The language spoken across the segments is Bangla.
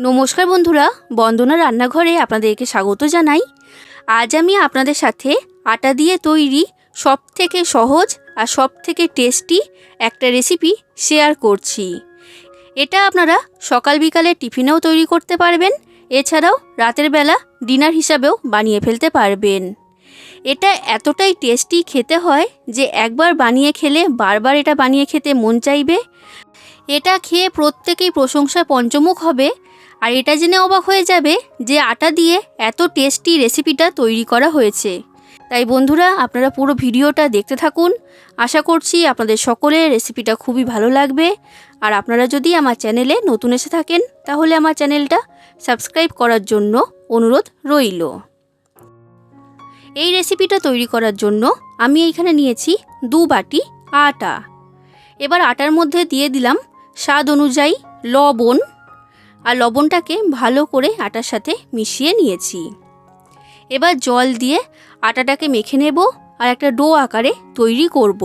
নমস্কার বন্ধুরা, বন্দনা রান্নাঘরে আপনাদেরকে স্বাগত জানাই। আজ আমি আপনাদের সাথে আটা দিয়ে তৈরি সব থেকে সহজ আর সব থেকে টেস্টি একটা রেসিপি শেয়ার করছি। এটা আপনারা সকাল বিকালে টিফিনেও তৈরি করতে পারবেন, এছাড়াও রাতের বেলা ডিনার হিসাবেও বানিয়ে ফেলতে পারবেন। এটা এতটাই টেস্টি খেতে হয় যে একবার বানিয়ে খেলে বারবার এটা বানিয়ে খেতে মন চাইবে। এটা খেয়ে প্রত্যেকেই প্রশংসা পঞ্চমুখ হবে আর এটা জেনে অবাক হয়ে যাবে যে আটা দিয়ে এত টেস্টি রেসিপিটা তৈরি করা হয়েছে। তাই বন্ধুরা, আপনারা পুরো ভিডিওটা দেখতে থাকুন। আশা করছি আপনাদের সকলের রেসিপিটা খুবই ভালো লাগবে। আর আপনারা যদি আমার চ্যানেলে নতুন এসে থাকেন, তাহলে আমার চ্যানেলটা সাবস্ক্রাইব করার জন্য অনুরোধ রইল। এই রেসিপিটা তৈরি করার জন্য আমি এইখানে নিয়েছি দু বাটি আটা। এবার আটার মধ্যে দিয়ে দিলাম স্বাদ অনুযায়ী লবণ আর লবণটাকে ভালো করে আটার সাথে মিশিয়ে নিয়েছি। এবার জল দিয়ে আটাটাকে মেখে নেব আর একটা ডো আকারে তৈরি করব।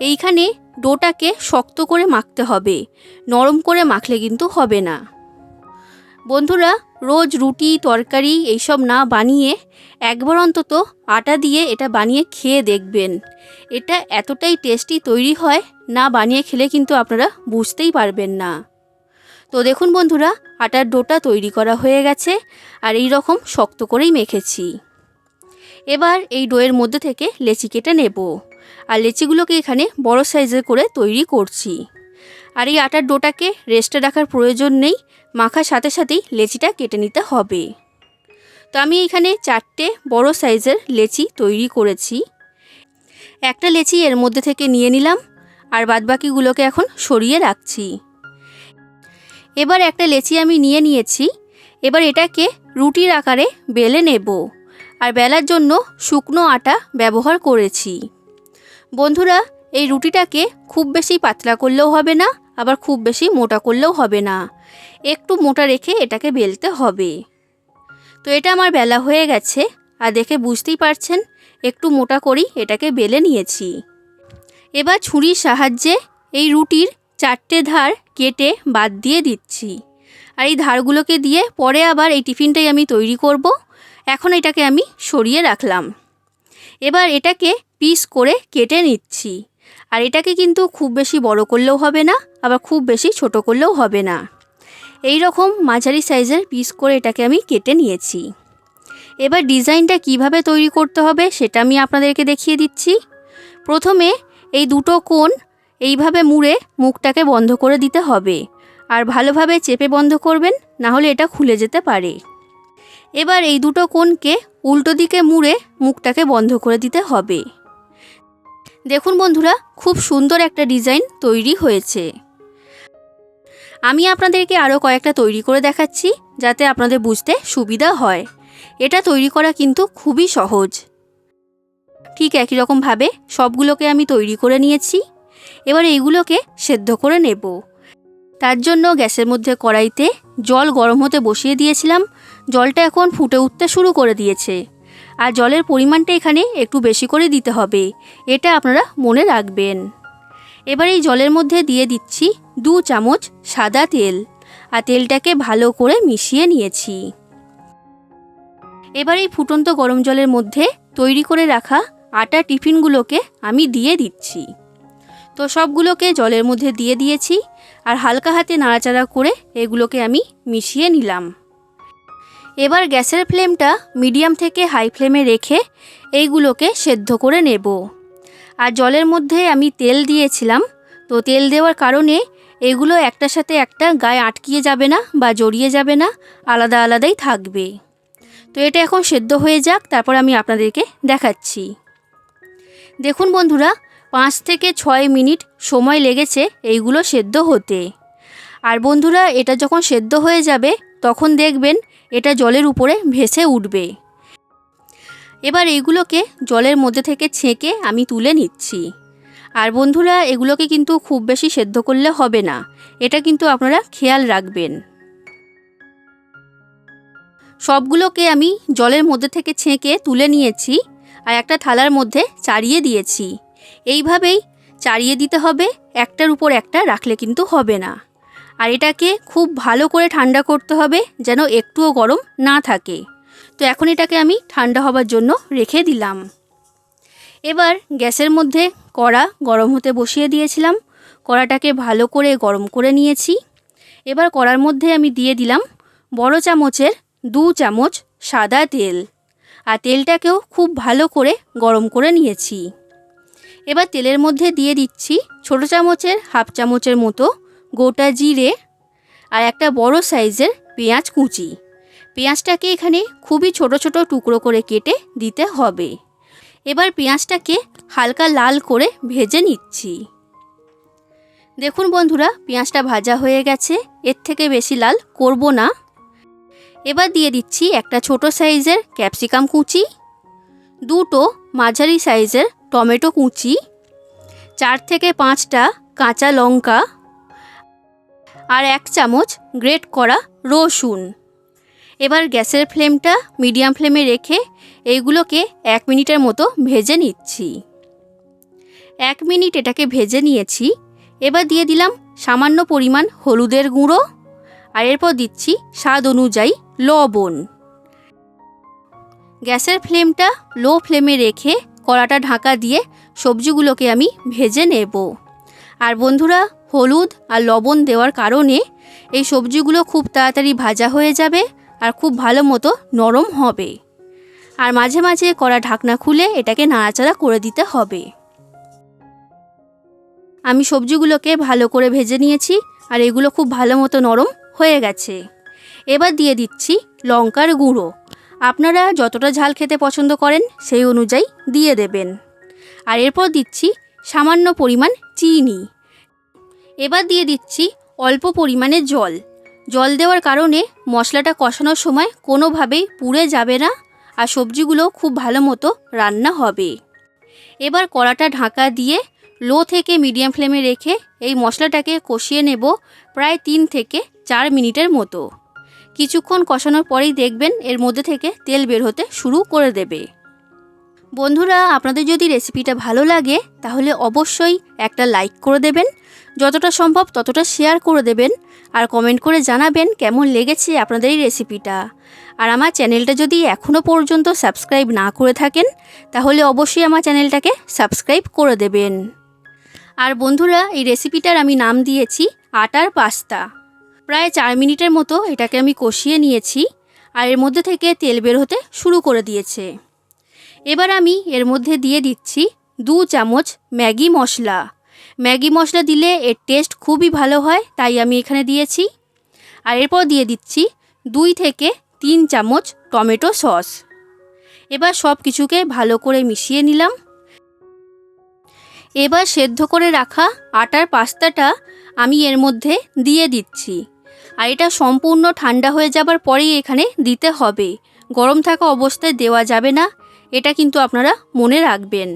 এইখানে ডোটাকে শক্ত করে মাখতে হবে, নরম করে মাখলে কিন্তু হবে না। বন্ধুরা, রোজ রুটি, তরকারি এইসব না বানিয়ে একবার অন্তত আটা দিয়ে এটা বানিয়ে খেয়ে দেখবেন। এটা এতটাই টেস্টি তৈরি হয়, না বানিয়ে খেলে কিন্তু আপনারা বুঝতেই পারবেন না। তো দেখুন বন্ধুরা, আটার ডোটা তৈরি করা হয়ে গেছে, আর এই রকম শক্ত করেই মেখেছি। এবার এই ডোয়ের মধ্যে থেকে লেচি কেটে নেব, আর লেচিগুলোকে এখানে বড় সাইজের করে তৈরি করছি। আর এই আটার ডোটাকে রেস্টে রাখার প্রয়োজন নেই, মাখার সাথে সাথেই লেচিটা কেটে নিতে হবে। তো আমি এখানে চারটে বড় সাইজের লেচি তৈরি করেছি। একটা লেচি এর মধ্যে থেকে নিয়ে নিলাম, আর বাদবাকিগুলোকে এখন সরিয়ে রাখছি। এবার একটা লেচি আমি নিয়ে নিয়েছি। এবার এটাকে রুটির আকারে বেলে নেব। আর বেলার জন্য শুকনো আটা ব্যবহার করেছি। বন্ধুরা, এই রুটিটাকে খুব বেশি পাতলা করলেও হবে না, আবার খুব বেশি মোটা করলেও হবে না। একটু মোটা রেখে এটাকে বেলতে হবে। তো এটা আমার বেলা হয়ে গেছে, আর দেখে বুঝতেই পারছেন, একটু মোটা করেই এটাকে বেলে নিয়েছি। এবার ছুরির সাহায্যে এই রুটির চারটে ধার কেটে বাদ দিয়ে দিচ্ছি। আর এই ধারগুলোকে দিয়ে পরে আবার এই টিফিনটাই আমি তৈরি করব। এখন এটাকে আমি সরিয়ে রাখলাম। এবার এটাকে পিস করে কেটে নিচ্ছি। আর এটাকে কিন্তু খুব বেশি বড় করলেও হবে না, আবার খুব বেশি ছোট করলেও হবে না। এই রকম মাঝারি সাইজের পিস করে এটাকে আমি কেটে নিয়েছি। এবার ডিজাইনটা কীভাবে তৈরি করতে হবে সেটা আমি আপনাদেরকে দেখিয়ে দিচ্ছি। প্রথমে এই দুটো কোণ এইভাবে মুড়ে মুখটাকে বন্ধ করে দিতে হবে। আর ভালোভাবে চেপে বন্ধ করবেন না হলে এটা খুলে যেতে পারে। এবার এই দুটো কোণকে উল্টো দিকে মুড়ে মুখটাকে বন্ধ করে দিতে হবে। দেখুন বন্ধুরা, খুব সুন্দর একটা ডিজাইন তৈরি হয়েছে। আমি আপনাদেরকে আরও কয়েকটা তৈরি করে দেখাচ্ছি, যাতে আপনাদের বুঝতে সুবিধা হয়। এটা তৈরি করা কিন্তু খুবই সহজ। ঠিক একই রকমভাবে সবগুলোকে আমি তৈরি করে নিয়েছি। এবার এইগুলোকে সেদ্ধ করে নেব। তার জন্য গ্যাসের মধ্যে কড়াইতে জল গরম হতে বসিয়ে দিয়েছিলাম। জলটা এখন ফুটে উঠতে শুরু করে দিয়েছে। আর জলের পরিমাণটা এখানে একটু বেশি করে দিতে হবে, এটা আপনারা মনে রাখবেন। এবার এই জলের মধ্যে দিয়ে দিচ্ছি দু চামচ সাদা তেল, আর তেলটাকে ভালো করে মিশিয়ে নিয়েছি। এবার এই ফুটন্ত গরম জলের মধ্যে তৈরি করে রাখা আটা টিফিনগুলোকে আমি দিয়ে দিচ্ছি। তো সবগুলোকে জলের মধ্যে দিয়ে দিয়েছি আর হালকা হাতে নাড়াচাড়া করে এগুলোকে আমি মিশিয়ে নিলাম। এবার গ্যাসের ফ্লেমটা মিডিয়াম থেকে হাই ফ্লেমে রেখে এইগুলোকে সেদ্ধ করে নেব। আর জলের মধ্যে আমি তেল দিয়েছিলাম, তো তেল দেওয়ার কারণে এগুলো একটার সাথে একটা গায়ে আটকিয়ে যাবে না বা জড়িয়ে যাবে না, আলাদা আলাদাই থাকবে। তো এটা এখন সেদ্ধ হয়ে যাক, তারপর আমি আপনাদেরকে দেখাচ্ছি। দেখুন বন্ধুরা পাঁচ থেকে ছয় মিনিট সময় লেগেছে এইগুলো সেদ্ধ হতে। আর বন্ধুরা, এটা যখন সেদ্ধ হয়ে যাবে, তখন দেখবেন এটা জলের উপরে ভেসে উঠবে। এবার এইগুলোকে জলের মধ্যে থেকে ছেঁকে আমি তুলে নিচ্ছি। আর বন্ধুরা, এগুলোকে কিন্তু খুব বেশি সেদ্ধ করলে হবে না। এটা কিন্তু আপনারা খেয়াল রাখবেন। সবগুলোকে আমি জলের মধ্যে থেকে ছেঁকে তুলে নিয়েছি আর একটা থালার মধ্যে চাড়িয়ে দিয়েছি। এইভাবেই চাড়িয়ে দিতে হবে, একটার উপর একটা রাখলে কিন্তু হবে না। আর এটাকে খুব ভালো করে ঠান্ডা করতে হবে যেন একটুও গরম না থাকে। তো এখন এটাকে আমি ঠান্ডা হবার জন্য রেখে দিলাম। এবার গ্যাসের মধ্যে কড়া গরম হতে বসিয়ে দিয়েছিলাম। কড়াটাকে ভালো করে গরম করে নিয়েছি। এবার কড়ার মধ্যে আমি দিয়ে দিলাম বড় চামচের দু চামচ সাদা তেল। আর তেলটাকেও খুব ভালো করে গরম করে নিয়েছি। এবার তেলের মধ্যে দিয়ে দিচ্ছি ছোট চামচের হাফ চামচের মতো গোটা জিরে আর একটা বড় সাইজের পেঁয়াজ কুচি। পেঁয়াজটাকে এখানে খুবই ছোট ছোট টুকরো করে কেটে দিতে হবে। এবার পেঁয়াজটাকে হালকা লাল করে ভেজে নিচ্ছি। দেখুন বন্ধুরা, পেঁয়াজটা ভাজা হয়ে গেছে। এর থেকে বেশি লাল করব না। এবার দিয়ে দিচ্ছি একটা ছোট সাইজের ক্যাপসিকাম কুচি, দুটো মাঝারি সাইজের টমেটো কুচি, চার থেকে পাঁচটা কাঁচা লঙ্কা আর এক চামচ গ্রেট করা রসুন। এবার গ্যাসের ফ্লেমটা মিডিয়াম ফ্লেমে রেখে এইগুলোকে এক মিনিটের মতো ভেজে নিচ্ছি। এক মিনিট এটাকে ভেজে নিয়েছি। এবার দিয়ে দিলাম সামান্য পরিমাণ হলুদের গুঁড়ো আর এরপর দিচ্ছি স্বাদ অনুযায়ী লবণ। গ্যাসের ফ্লেমটা লো ফ্লেমে রেখে কড়াটা ঢাকা দিয়ে সবজিগুলোকে আমি ভেজে নেব। আর বন্ধুরা, হলুদ আর লবণ দেওয়ার কারণে এই সবজিগুলো খুব তাড়াতাড়ি ভাজা হয়ে যাবে আর খুব ভালো মতো নরম হবে। আর মাঝে মাঝে কড়া ঢাকনা খুলে এটাকে নাড়াচাড়া করে দিতে হবে। আমি সবজিগুলোকে ভালো করে ভেজে নিয়েছি আর এগুলো খুব ভালো মতো নরম হয়ে গেছে। এবার দিয়ে দিচ্ছি লঙ্কার গুঁড়ো। আপনারা যতটা ঝাল খেতে পছন্দ করেন সেই অনুযায়ী দিয়ে দেবেন। আর এরপর দিচ্ছি সামান্য পরিমাণ চিনি। এবার দিয়ে দিচ্ছি অল্প পরিমাণে জল। জল দেওয়ার কারণে মশলাটা কষানোর সময় কোনোভাবেই পুড়ে যাবে না আর সবজিগুলো খুব ভালো মতো রান্না হবে। এবার কড়াটা ঢাকা দিয়ে লো থেকে মিডিয়াম ফ্লেমে রেখে এই মশলাটাকে কষিয়ে নেব প্রায় তিন থেকে চার মিনিটের মতো। কিছুক্ষণ কষানোর পরেই দেখবেন এর মধ্যে থেকে তেল বের হতে শুরু করে দেবে। বন্ধুরা, আপনাদের যদি রেসিপিটা ভালো লাগে, তাহলে অবশ্যই একটা লাইক করে দেবেন। যতটা সম্ভব ততটা শেয়ার করে দেবেন। আর কমেন্ট করে জানাবেন কেমন লেগেছে আপনাদের এই রেসিপিটা। আর আমার চ্যানেলটা যদি এখনও পর্যন্ত সাবস্ক্রাইব না করে থাকেন, তাহলে অবশ্যই আমার চ্যানেলটাকে সাবস্ক্রাইব করে দেবেন। আর বন্ধুরা, এই রেসিপিটার আমি নাম দিয়েছি, আটার পাস্তা। প্রায় চার মিনিটের মতো এটাকে আমি কষিয়ে নিয়েছি আর এর মধ্যে থেকে তেল বের হতে শুরু করে দিয়েছে। এবার আমি এর মধ্যে দিয়ে দিচ্ছি দু চামচ ম্যাগি মশলা। ম্যাগি মশলা দিলে এর টেস্ট খুবই ভালো হয়, তাই আমি এখানে দিয়েছি। আর এরপর দিয়ে দিচ্ছি দুই থেকে তিন চামচ টমেটো সস। এবার সব কিছুকে ভালো করে মিশিয়ে নিলাম। এবার সেদ্ধ করে রাখা আটার পাস্তাটা আমি এর মধ্যে দিয়ে দিচ্ছি। আর এটা সম্পূর্ণ ঠান্ডা হয়ে যাবার পরেই এখানে দিতে হবে। গরম থাকা অবস্থায় দেওয়া যাবে না, এটা কিন্তু আপনারা মনে রাখবেন।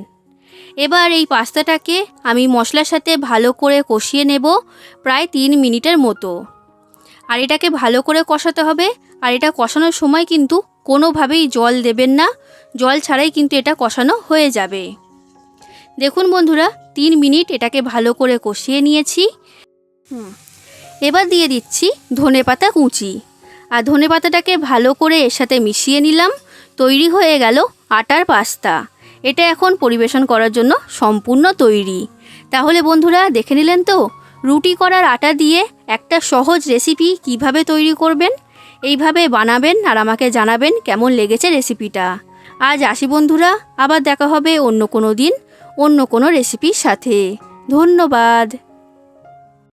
এবার এই পাস্তাটাকে আমি মশলার সাথে ভালো করে কষিয়ে নেব প্রায় তিন মিনিটের মতো। আর এটাকে ভালো করে কষাতে হবে, আর এটা কষানোর সময় কিন্তু কোনোভাবেই জল দেবেন না, জল ছাড়াই কিন্তু এটা কষানো হয়ে যাবে। দেখুন বন্ধুরা, তিন মিনিট এটাকে ভালো করে কষিয়ে নিয়েছি। হুম। এবার দিয়ে দিচ্ছি ধনে পাতা কুচি। আর ধনে পাতাটাকে ভালো করে এর সাথে মিশিয়ে নিলাম। তৈরি হয়ে গেল আটার পাস্তা। এটা এখন পরিবেশন করার জন্য সম্পূর্ণ তৈরি। তাহলে বন্ধুরা, দেখে নিলেন তো? রুটি করার আটা দিয়ে একটা সহজ রেসিপি কীভাবে তৈরি করবেন, এইভাবে বানাবেন আর আমাকে জানাবেন কেমন লেগেছে রেসিপিটা। আজ আসি বন্ধুরা, আবার দেখা হবে অন্য কোনো দিন, অন্য কোনো রেসিপির সাথে। ধন্যবাদ।